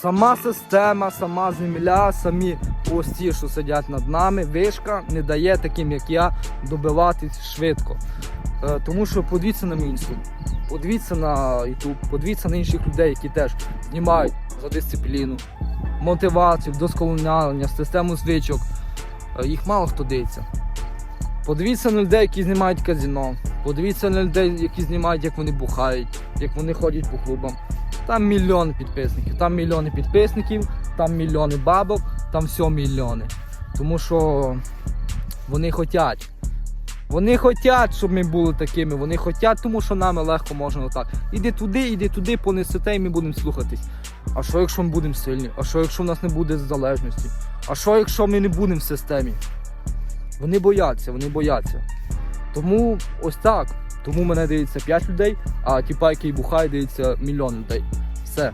Сама система, сама земля, самі ось ті, що сидять над нами, вишка не дає таким, як я, добиватись швидко. Е, тому що подивіться на мій інститут, подивіться на YouTube, подивіться на інших людей, які теж знімають за дисципліну, мотивацію, вдосконалення, систему звичок. Е, їх мало хто дивиться. Подивіться на людей, які знімають казіно. Подивіться на людей, які знімають, як вони бухають, як вони ходять по клубам. Там мільйони підписників, там мільйони підписників, там мільйони бабок, там все мільйони. Тому що вони хочуть. Вони хочуть, щоб ми були такими. Вони хочуть, тому що нами легко можна отак. Іди туди, іди туди, понесете, і ми будемо слухатись. А що якщо ми будемо сильні? А що якщо в нас не буде залежності? А що якщо ми не будемо в системі? Вони бояться, вони бояться. Тому ось так. Тому мене дивиться 5 людей, а тіпа, який бухає, дивиться мільйон людей. Все.